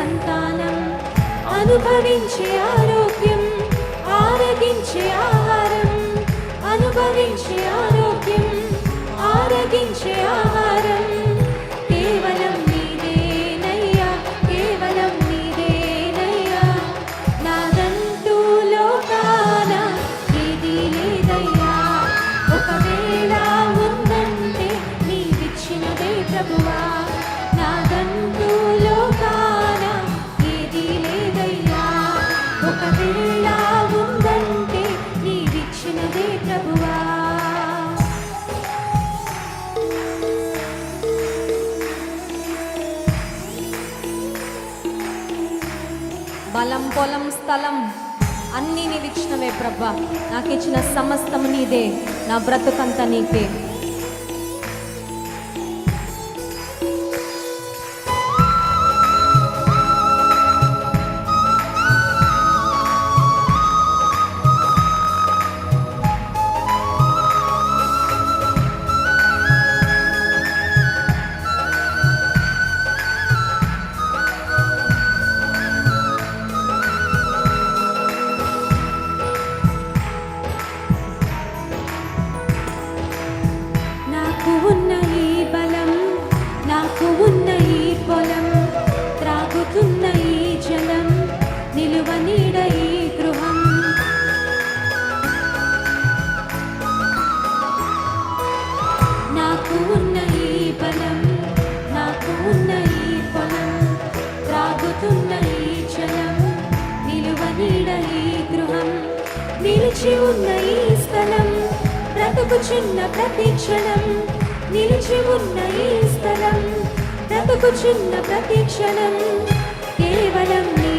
సంతానం అనుభవించే ఆరోగ్యం ఆరగించే ఆహారం అనుభవించే ఆరోగ్యం ఆరగించే ఆహారం. బలం పొలం స్థలం అన్నీ నిరీక్షణమే ప్రభా. నాకు ఇచ్చిన సమస్తం నీదే. నా బ్రతుకంతా నీకే. నిలిచి ఉన్న ఈ స్థలం బ్రతుకు చిన్న ప్రతి క్షణం. నిలిచి ఉన్న ఈ స్థలం బ్రతుకు చిన్న ప్రతి క్షణం. కేవలం నీ